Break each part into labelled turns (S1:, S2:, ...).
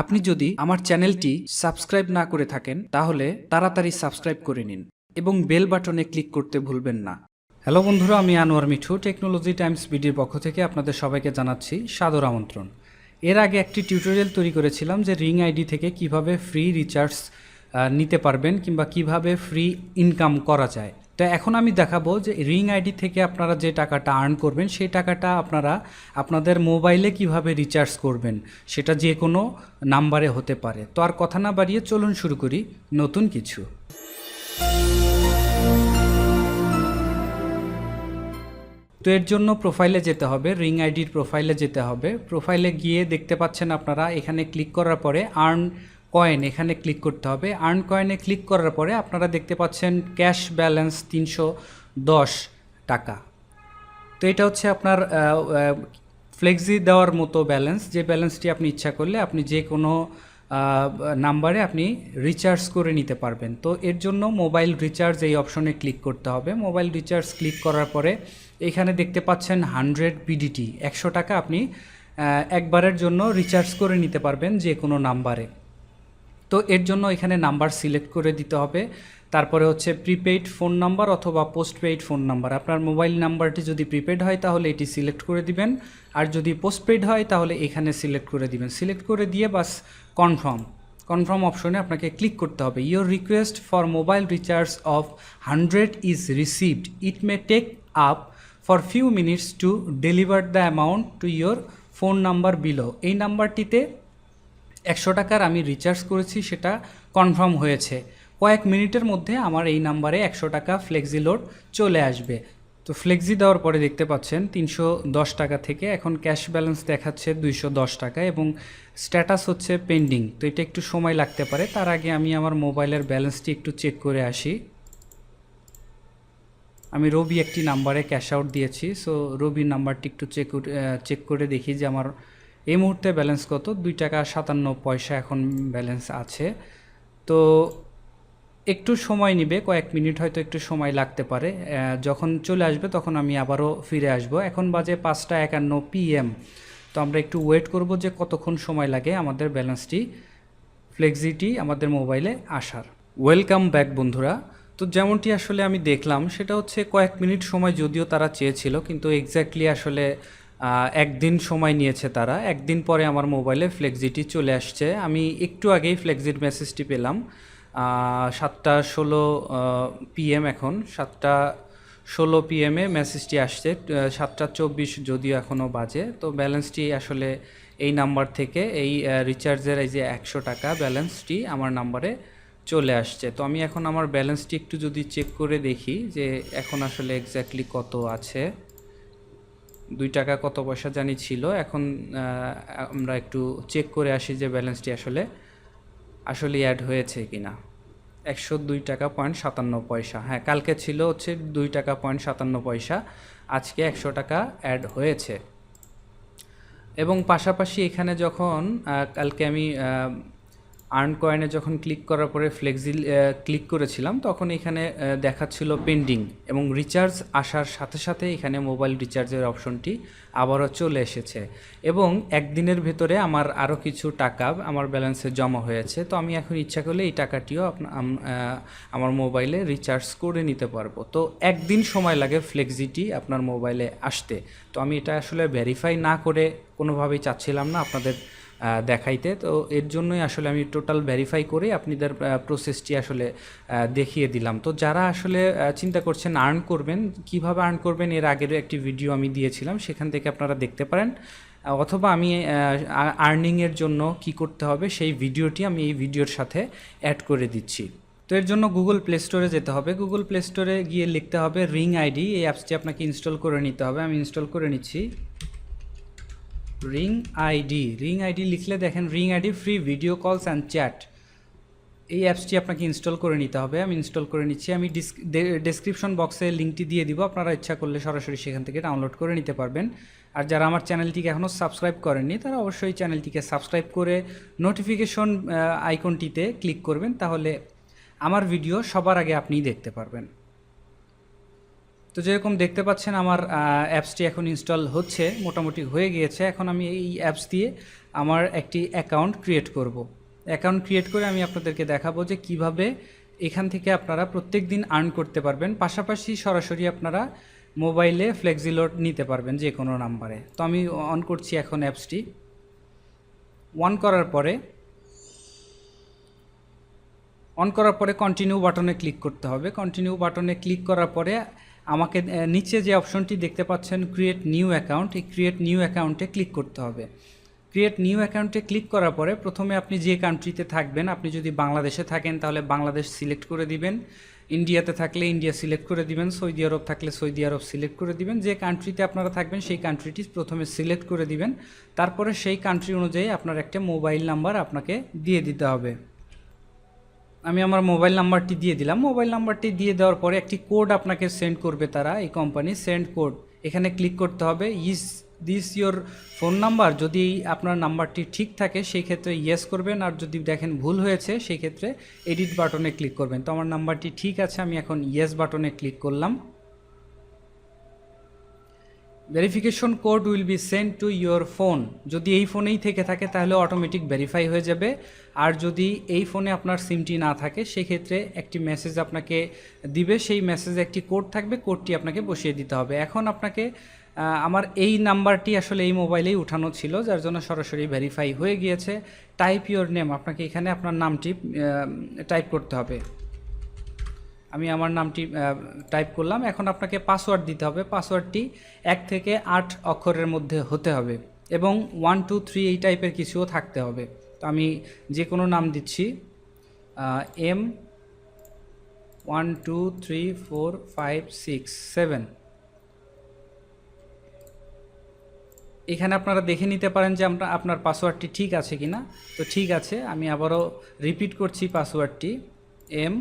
S1: আপনি যদি আমার চ্যানেলটি সাবস্ক্রাইব না করে থাকেন, তাহলে তাড়াতাড়ি সাবস্ক্রাইব করে নিন এবং বেল বাটনে ক্লিক করতে ভুলবেন না। হ্যালো বন্ধুরা, আমি আনোয়ার মিঠু, টেকনোলজি টাইমস বিডির পক্ষ থেকে আপনাদের সবাইকে জানাচ্ছি সাদর আমন্ত্রণ। এর আগে একটি টিউটোরিয়াল তৈরি করেছিলাম যে রিং আইডি থেকে কীভাবে ফ্রি রিচার্জ নিতে পারবেন কিংবা কীভাবে ফ্রি ইনকাম করা যায়। তো এখন আমি দেখাবো যে রিং আইডি থেকে আপনারা যে টাকাটা আর্ন করবেন, সেই টাকাটা আপনারা আপনাদের মোবাইলে কীভাবে রিচার্জ করবেন, সেটা যে কোনো নাম্বারে হতে পারে। তো আর কথা না বাড়িয়ে চলুন শুরু করি নতুন কিছু। তো এর জন্য প্রোফাইলে যেতে হবে, রিং আইডির প্রোফাইলে যেতে হবে। প্রোফাইলে গিয়ে দেখতে পাচ্ছেন আপনারা, এখানে ক্লিক করার পরে আর্ন কয়েন এখানে ক্লিক করতে হবে। আর্ন কয়েনে ক্লিক করার পরে আপনারা দেখতে পাচ্ছেন ক্যাশ ব্যালেন্স তিনশো দশ টাকা। তো এটা হচ্ছে আপনার ফ্লেক্সি দেওয়ার মতো ব্যালেন্স যে ব্যালেন্সটি আপনি ইচ্ছা করলে আপনি যে কোনো নাম্বারে আপনি রিচার্জ করে নিতে পারবেন। তো এর জন্য মোবাইল রিচার্জ এই অপশনে ক্লিক করতে হবে। মোবাইল রিচার্জ ক্লিক করার পরে এখানে দেখতে পাচ্ছেন হান্ড্রেড পিডিটি একশো টাকা আপনি একবারের জন্য রিচার্জ করে নিতে পারবেন যে কোনো নাম্বারে তো এর জন্য এখানে নাম্বার সিলেক্ট করে দিতে হবে। তারপরে হচ্ছে প্রিপেইড ফোন নাম্বার অথবা পোস্টপেইড ফোন নাম্বার আপনার মোবাইল নাম্বারটি যদি প্রিপেইড হয়, তাহলে এটি সিলেক্ট করে দিবেন। আর যদি পোস্টপেইড হয়, তাহলে এখানে সিলেক্ট করে দিবেন। সিলেক্ট করে দিয়ে বাস কনফার্ম কনফার্ম অপশনে আপনাকে ক্লিক করতে হবে। Your request for mobile recharge of hundred is received it may take up for few minutes to deliver the amount to your phone number below এই নাম্বারটিতে একশো টাকার আমি রিচার্জ করেছি, সেটা কনফার্ম হয়েছে। কয়েক মিনিটের মধ্যে আমার এই নাম্বারে একশো টাকা ফ্লেক্সি লোড চলে আসবে। তো ফ্লেক্সি দেওয়ার পরে দেখতে পাচ্ছেন, তিনশো দশ টাকা থেকে এখন ক্যাশ ব্যালেন্স দেখাচ্ছে দুইশো দশ টাকা এবং স্ট্যাটাস হচ্ছে পেন্ডিং তো এটা একটু সময় লাগতে পারে, তার আগে আমি আমার মোবাইলের ব্যালেন্সটি একটু চেক করে আসি। আমি রবি একটি নাম্বারে ক্যাশ আউট দিয়েছি সো রবির নাম্বারটি একটু চেক চেক করে দেখি যে আমার এই মুহূর্তে ব্যালেন্স কত? দুই টাকা সাতান্ন পয়সা এখন ব্যালেন্স আছে। তো একটু সময় নিবে, কয়েক মিনিট হয়তো একটু সময় লাগতে পারে। যখন চলে আসবে তখন আমি আবারও ফিরে আসব। এখন বাজে পাঁচটা একান্ন পিএম তো আমরা একটু ওয়েট করব যে কতক্ষণ সময় লাগে আমাদের ব্যালেন্সটি ফ্লেক্সিটি আমাদের মোবাইলে আসার। ওয়েলকাম ব্যাক বন্ধুরা। তো যেমনটি আসলে আমি দেখলাম, সেটা হচ্ছে কয়েক মিনিট সময় যদিও তারা চেয়েছিল, কিন্তু এক্স্যাক্টলি আসলে একদিন সময় নিয়েছে তারা। একদিন পরে আমার মোবাইলে ফ্লেক্সিটি চলে আসছে। আমি একটু আগেই ফ্লেক্সিট মেসেজটি পেলাম। সাতটা ষোলো পিএম এখন। সাতটা ষোলো পিএমে মেসেজটি আসছে। সাতটা চব্বিশ যদিও এখনও বাজে। তো ব্যালেন্সটি আসলে এই নাম্বার থেকে এই রিচার্জের এই যে একশো টাকা ব্যালেন্সটি আমার নাম্বারে চলে আসছে। তো আমি এখন আমার ব্যালেন্সটি একটু যদি চেক করে দেখি যে এখন আসলে এক্স্যাক্টলি কত আছে। দুই টাকা কত পয়সা জানি ছিল। এখন আমরা একটু চেক করে আসি যে ব্যালেন্সটি আসলে আসলে অ্যাড হয়েছে কি না একশো দুই টাকা পয়েন্ট সাতান্ন পয়সা। হ্যাঁ কালকে ছিল হচ্ছে দুই টাকা পয়েন্ট সাতান্ন পয়সা, আজকে একশো টাকা অ্যাড হয়েছে। এবং পাশাপাশি এখানে যখন কালকে আমি আর্ন কয়েনে যখন ক্লিক করার পরে ফ্লেক্সিল ক্লিক করেছিলাম, তখন এখানে দেখাচ্ছিল পেন্ডিং এবং রিচার্জ আসার সাথে সাথে এখানে মোবাইল রিচার্জের অপশনটি আবারও চলে এসেছে। এবং একদিনের ভেতরে আমার আরও কিছু টাকা আমার ব্যালেন্সে জমা হয়েছে, তো আমি এখন ইচ্ছা করলে এই টাকাটিও আমার মোবাইলে রিচার্জ করে নিতে পারব। তো একদিন সময় লাগে ফ্লেক্সিটি আপনার মোবাইলে আসতে। তো আমি এটা আসলে ভেরিফাই না করে কোনোভাবেই চাচ্ছিলাম না, আপনাদের দেখাইতে। তো এর জন্যই আসলে আমি টোটাল ভেরিফাই করে আপনাদের প্রসেসটি আসলে দেখিয়ে দিলাম। তো যারা আসলে চিন্তা করছেন আর্ন করবেন, কীভাবে আর্ন করবেন এর আগেরও একটি ভিডিও আমি দিয়েছিলাম, সেখান থেকে আপনারা দেখতে পারেন। অথবা আমি আর্নিংয়ের জন্য কি করতে হবে, সেই ভিডিওটি আমি এই ভিডিওর সাথে অ্যাড করে দিচ্ছি। তো এর জন্য গুগল প্লে স্টোরে যেতে হবে। গুগল প্লে স্টোরে গিয়ে লিখতে হবে রিং আইডি এই অ্যাপসটি আপনাকে ইনস্টল করে নিতে হবে। আমি ইনস্টল করে নিচ্ছি। রিং আইডি রিং আইডি লিখলে দেখেন ring ID free video calls and chat এই অ্যাপসটি আপনাকে ইনস্টল করে নিতে হবে। আমি ইনস্টল করে নিচ্ছি। আমি ডেসক্রিপশন বক্সে লিঙ্কটি দিয়ে দিব। আপনারা ইচ্ছা করলে সরাসরি সেখান থেকে ডাউনলোড করে নিতে পারবেন। আর যারা আমার চ্যানেলটিকে এখনও সাবস্ক্রাইব করেননি, তারা অবশ্যই চ্যানেলটিকে সাবস্ক্রাইব করে নোটিফিকেশন আইকনটিতে ক্লিক করবেন। তাহলে আমার ভিডিও সবার আগে আপনিই দেখতে পারবেন। তো যেরকম দেখতে পাচ্ছেন আমার অ্যাপসটি এখন ইনস্টল হচ্ছে, মোটামুটি হয়ে গিয়েছে। এখন আমি এই অ্যাপস দিয়ে আমার একটি অ্যাকাউন্ট ক্রিয়েট করব। অ্যাকাউন্ট ক্রিয়েট করে আমি আপনাদেরকে দেখাবো যে কীভাবে এখান থেকে আপনারা প্রত্যেক দিন আর্ন করতে পারবেন। পাশাপাশি সরাসরি আপনারা মোবাইলে ফ্লেক্সিলোড নিতে পারবেন যে কোনো নাম্বারে তো আমি অন করছি এখন অ্যাপসটি অন করার পরে অন করার পরে কন্টিনিউ বাটনে ক্লিক করতে হবে। কন্টিনিউ বাটনে ক্লিক করার পরে আমাকে নিচে যে অপশনটি দেখতে পাচ্ছেন ক্রিয়েট নিউ অ্যাকাউন্ট এই ক্রিয়েট নিউ অ্যাকাউন্টে ক্লিক করতে হবে। ক্রিয়েট নিউ অ্যাকাউন্টে ক্লিক করার পরে প্রথমে আপনি যে কান্ট্রিতে থাকবেন, আপনি যদি বাংলাদেশে থাকেন, তাহলে বাংলাদেশ সিলেক্ট করে দিবেন। ইন্ডিয়াতে থাকলে ইন্ডিয়া সিলেক্ট করে দিবেন সৌদি আরব থাকলে সৌদি আরব সিলেক্ট করে দিবেন। যে কান্ট্রিতে আপনারা থাকবেন, সেই কান্ট্রিটি প্রথমে সিলেক্ট করে দিবেন। তারপরে সেই কান্ট্রি অনুযায়ী আপনার একটা মোবাইল নাম্বার আপনাকে দিয়ে দিতে হবে। আমি আমার মোবাইল নাম্বারটি দিয়ে দিলাম। মোবাইল নাম্বারটি দিয়ে দেওয়ার পরে একটি কোড আপনাকে সেন্ড করবে তারা, এই কোম্পানি, সেন্ড কোড। এখানে ক্লিক করতে হবে, is, this your phone number. যদি আপনার নাম্বারটি ঠিক থাকে, সেই ক্ষেত্রে ইয়েস করবেন। আর যদি দেখেন ভুল হয়েছে, সেই ক্ষেত্রে এডিট বাটনে ক্লিক করবেন। তো আমার নাম্বারটি ঠিক আছে, আমি এখন ইয়েস বাটনে ক্লিক করলাম। Verification code will be send to your phone যদি এই ফোনেই থেকে থাকে, তাহলে অটোমেটিক ভেরিফাই হয়ে যাবে। আর যদি এই ফোনে আপনার সিমটি না থাকে, সেক্ষেত্রে একটি মেসেজ আপনাকে দিবে। সেই মেসেজে একটি কোড থাকবে কোডটি আপনাকে বসিয়ে দিতে হবে। এখন আপনাকে আমার এই নাম্বারটি আসলে এই মোবাইলেই উঠানো ছিল, যার জন্য সরাসরি ভেরিফাই হয়ে গিয়েছে। টাইপ ইয়োর নেম আপনাকে এখানে আপনার নামটি টাইপ করতে হবে। আমি আমার নামটি টাইপ করলাম। এখন আপনাকে পাসওয়ার্ড দিতে হবে। পাসওয়ার্ডটি এক থেকে আট অক্ষরের মধ্যে হতে হবে এবং ওয়ান টু থ্রি এই টাইপের কিছুও থাকতে হবে। তো আমি যে কোনো নাম দিচ্ছি M one two three four five six seven এখানে আপনারা দেখে নিতে পারেন যে আমরা, আপনার পাসওয়ার্ডটি ঠিক আছে কি না তো ঠিক আছে, আমি আবারও রিপিট করছি পাসওয়ার্ডটি M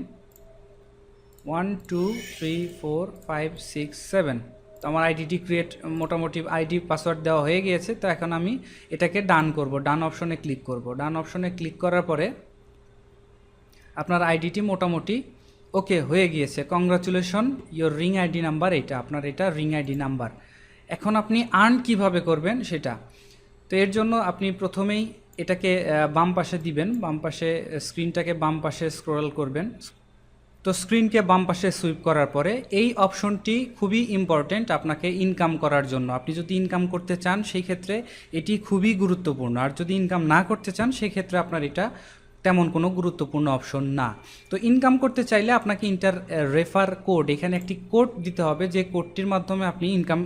S1: one, two, three, four, five, six, seven. তো আমার আইডিটি ক্রিয়েট, মোটামুটি আইডি পাসওয়ার্ড দেওয়া হয়ে গিয়েছে, তো এখন আমি এটাকে ডান করব, ডান অপশনে ক্লিক করব। ডান অপশনে ক্লিক করার পরে আপনার আইডিটি মোটামুটি ওকে হয়ে গিয়েছে। Congratulation your ring ID number এটা আপনার এটা রিং আইডি নাম্বার এখন আপনি আর্ন কীভাবে করবেন সেটা? তো এর জন্য আপনি প্রথমেই এটাকে বাম পাশে দিবেন, বাম পাশে স্ক্রিনটাকে বাম পাশে স্ক্রল করবেন। তো স্ক্রিনকে বাম পাশে সুইপ করার পরে এই অপশনটি খুবই ইম্পর্ট্যান্ট আপনাকে ইনকাম করার জন্য। আপনি যদি ইনকাম করতে চান, সেই ক্ষেত্রে এটি খুবই গুরুত্বপূর্ণ। আর যদি ইনকাম না করতে চান, সেই ক্ষেত্রে আপনার এটা তেমন কোনো গুরুত্বপূর্ণ অপশন না। তো ইনকাম করতে চাইলে আপনাকে ইন্টার রেফার কোড এখানে একটি কোড দিতে হবে যে কোডটির মাধ্যমে আপনি ইনকাম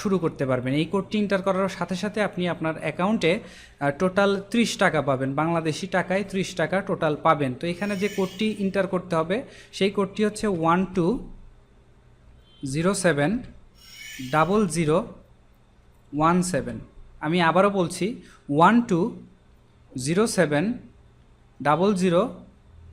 S1: শুরু করতে পারবেন। এই কোডটি ইন্টার করার সাথে সাথে আপনি আপনার অ্যাকাউন্টে টোটাল ত্রিশ টাকা পাবেন। বাংলাদেশি টাকায় ত্রিশ টাকা টোটাল পাবেন। তো এখানে যে কোডটি ইন্টার করতে হবে, সেই কোডটি হচ্ছে one two zero seven double zero one seven আমি আবারও বলছি one two zero seven double zero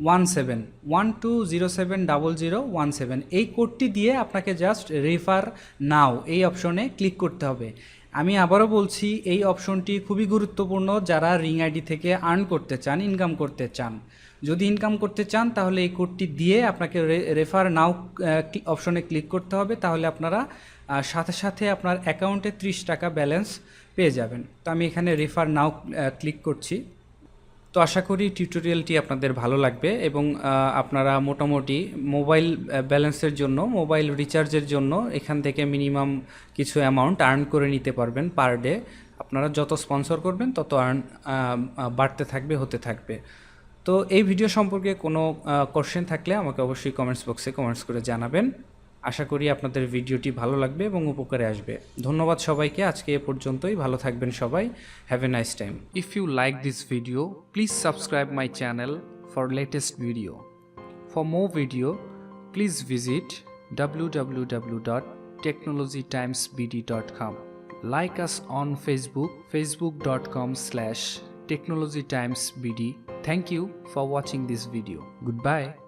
S1: one seven one two zero seven double zero one seven এই কোডটি দিয়ে আপনাকে জাস্ট রেফার নাও এই অপশনে ক্লিক করতে হবে। আমি আবারও বলছি, এই অপশনটি খুবই গুরুত্বপূর্ণ যারা রিং আইডি থেকে আর্ন করতে চান ইনকাম করতে চান। যদি ইনকাম করতে চান, তাহলে এই কোডটি দিয়ে আপনাকে রেফার নাও অপশনে ক্লিক করতে হবে। তাহলে আপনারা সাথে সাথে আপনার অ্যাকাউন্টে ত্রিশ টাকা ব্যালেন্স পেয়ে যাবেন। তো আমি এখানে রেফার নাও ক্লিক করছি। তো আশা করি টিউটোরিয়ালটি আপনাদের ভালো লাগবে এবং আপনারা মোটামুটি মোবাইল ব্যালেন্সের জন্য মোবাইল রিচার্জের জন্য এখান থেকে মিনিমাম কিছু অ্যামাউন্ট আর্ন করে নিতে পারবেন পার ডে আপনারা যত স্পন্সর করবেন, তত আর্ন বাড়তে থাকবে, হতে থাকবে। তো এই ভিডিও সম্পর্কে কোনো কোশ্চেন থাকলে আমাকে অবশ্যই কমেন্টস বক্সে কমেন্টস করে জানাবেন। আশা করি আপনাদের ভিডিওটি ভালো লাগবে এবং উপকারে আসবে। ধন্যবাদ সবাইকে, আজকে এ পর্যন্তই। ভালো থাকবেন সবাই। Have a nice time if you like this video please subscribe my channel for latest video for more video please visit www.technologytimesbd.com like us on facebook facebook.com slash technologytimesbd. Thank you for watching this video. Goodbye.